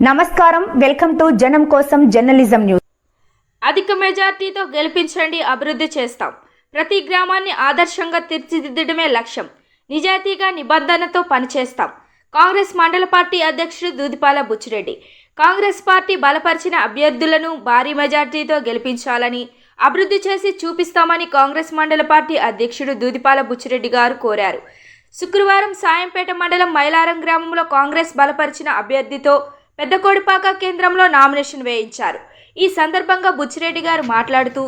నమస్కారం. Welcome to జనం కోసం జర్నలిజం న్యూస్. అధిక మెజార్టీతో గెలిపించండి అభివృద్ధి చేస్తాం. ప్రతి గ్రామాన్ని ఆదర్శంగా తీర్చిదిద్దడమే లక్ష్యం. నిజాయితీగా నిబంధనతో పనిచేస్తాం. కాంగ్రెస్ మండల పార్టీ అధ్యక్షుడు దూదిపాల బుచ్చిరెడ్డి. కాంగ్రెస్ పార్టీ బలపరిచిన అభ్యర్థులను భారీ మెజార్టీతో గెలిపించాలని అభివృద్ధి చేసి చూపిస్తామని కాంగ్రెస్ మండల పార్టీ అధ్యక్షుడు దూదిపాల బుచ్చిరెడ్డి గారు కోరారు. శుక్రవారం సాయంపేట మండలం మైలారం గ్రామంలో కాంగ్రెస్ బలపరిచిన అభ్యర్థితో పెద్దకోడిపాక కేంద్రంలో నామినేషన్ వేయించారు. ఈ సందర్భంగా బుచ్చిరెడ్డి గారు మాట్లాడుతూ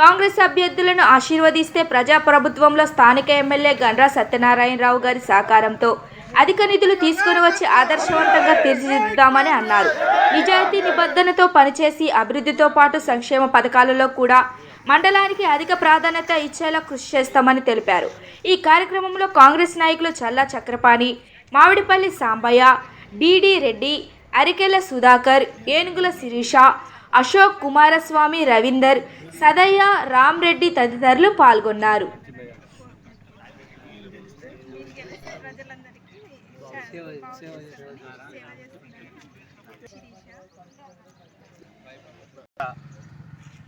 కాంగ్రెస్ అభ్యర్థులను ఆశీర్వదిస్తే ప్రజాప్రభుత్వంలో స్థానిక ఎమ్మెల్యే గండ్రా సత్యనారాయణరావు గారి సహకారంతో అధిక నిధులు తీసుకుని వచ్చి ఆదర్శవంతంగా తీర్చిదిద్దామని అన్నారు. నిజాయితీ నిబద్ధనతో పనిచేసి అభివృద్ధితో పాటు సంక్షేమ పథకాలలో కూడా మండలానికి అధిక ప్రాధాన్యత ఇచ్చేలా కృషి చేస్తామని తెలిపారు. ఈ కార్యక్రమంలో కాంగ్రెస్ నాయకులు చల్లా చక్రపాణి మామిడిపల్లి సాంబయ్య డిడి రెడ్డి అరికెల సుధాకర్ ఏనుగుల శిరీష అశోక్ కుమారస్వామి రవీందర్ సదయ్య రామ్రెడ్డి తదితరులు పాల్గొన్నారు.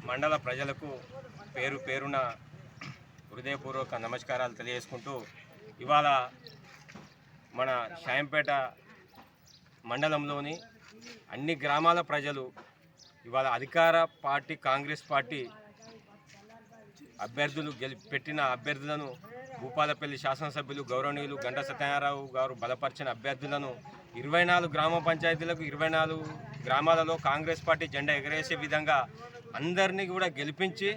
మండల ప్రజలకు పేరు పేరున హృదయపూర్వక నమస్కారాలు తెలియజేసుకుంటూ ఇవాళ మన షాయంపేట మండలంలోని అన్ని గ్రామాల ప్రజలు ఇవాళ అధికార పార్టీ కాంగ్రెస్ పార్టీ అభ్యర్థులు గెలి పెట్టిన అభ్యర్థులను భూపాలపల్లి శాసనసభ్యులు గౌరవనీయులు గంట సత్యనారాయణ గారు బలపరిచిన అభ్యర్థులను ఇరవై నాలుగు గ్రామ పంచాయతీలకు ఇరవై నాలుగు గ్రామాలలో కాంగ్రెస్ పార్టీ జెండా ఎగరేసే విధంగా అందరినీ కూడా గెలిపించి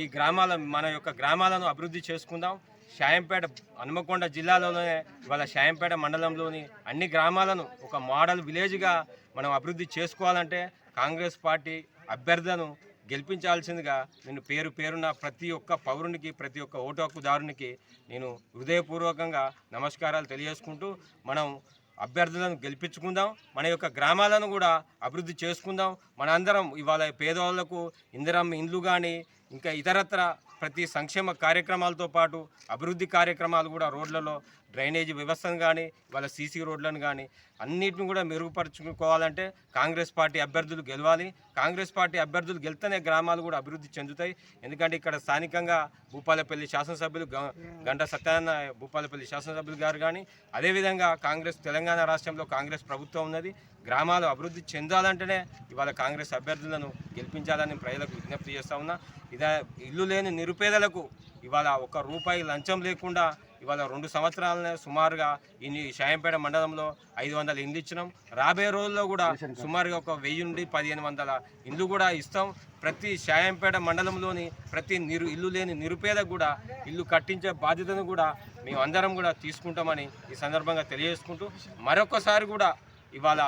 ఈ గ్రామాల మన యొక్క గ్రామాలను అభివృద్ధి చేసుకుందాం. షాయంపేట హనుమకొండ జిల్లాలోనే ఇవాళ షాయంపేట మండలంలోని అన్ని గ్రామాలను ఒక మోడల్ విలేజ్గా మనం అభివృద్ధి చేసుకోవాలంటే కాంగ్రెస్ పార్టీ అభ్యర్థులను గెలిపించాల్సిందిగా నేను పేరు పేరున ప్రతి ఒక్క పౌరునికి ప్రతి ఒక్క ఓటు హక్కుదారునికి నేను హృదయపూర్వకంగా నమస్కారాలు తెలియజేసుకుంటూ మనం అభ్యర్థులను గెలిపించుకుందాం మన యొక్క గ్రామాలను కూడా అభివృద్ధి చేసుకుందాం. మనందరం ఇవాళ పేదవాళ్ళకు ఇందిరమ్మ ఇండ్లు కానీ ఇంకా ఇతరత్ర ప్రతి సంక్షేమ కార్యక్రమాలతో పాటు అభివృద్ధి కార్యక్రమాలు కూడా రోడ్లలో డ్రైనేజీ వ్యవస్థను కానీ వాళ్ళ సీసీ రోడ్లను కానీ అన్నిటిని కూడా మెరుగుపరుచుకోవాలంటే కాంగ్రెస్ పార్టీ అభ్యర్థులు గెలవాలి. కాంగ్రెస్ పార్టీ అభ్యర్థులు గెలితేనే గ్రామాలు కూడా అభివృద్ధి చెందుతాయి. ఎందుకంటే ఇక్కడ స్థానికంగా భూపాలపల్లి శాసనసభ్యులు గ- గంట సత్యనారాయణ భూపాలపల్లి శాసనసభ్యులు గారు కానీ అదేవిధంగా కాంగ్రెస్ తెలంగాణ రాష్ట్రంలో కాంగ్రెస్ ప్రభుత్వం ఉన్నది. గ్రామాలు అభివృద్ధి చెందాలంటేనే ఇవాళ కాంగ్రెస్ అభ్యర్థులను గెలిపించాలని ప్రజలకు విజ్ఞప్తి చేస్తా ఉన్నా. ఇదా ఇల్లు లేని నిరుపేదలకు ఇవాళ ఒక రూపాయి లంచం లేకుండా ఇవాళ రెండు సంవత్సరాలనే సుమారుగా ఈ షాయంపేట మండలంలో ఐదు వందల ఇండ్లు ఇచ్చినాం. రాబోయే రోజుల్లో కూడా సుమారుగా ఒక వెయ్యి నుండి పదిహేను వందల ఇండ్లు కూడా ఇస్తాం. ప్రతి షాయంపేట మండలంలోని ప్రతి నిరు ఇల్లు లేని నిరుపేదకు కూడా ఇల్లు కట్టించే బాధ్యతను కూడా మేము అందరం కూడా తీసుకుంటామని ఈ సందర్భంగా తెలియజేసుకుంటూ మరొకసారి కూడా ఇవాళ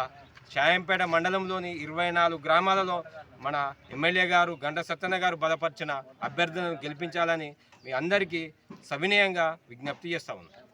షాయంపేట మండలంలోని ఇరవై నాలుగు గ్రామాలలో మన ఎమ్మెల్యే గారు గంట సత్యన్న గారు బలపరిచిన అభ్యర్థులను గెలిపించాలని మీ అందరికీ సవినయంగా విజ్ఞప్తి చేస్తా ఉన్నాను.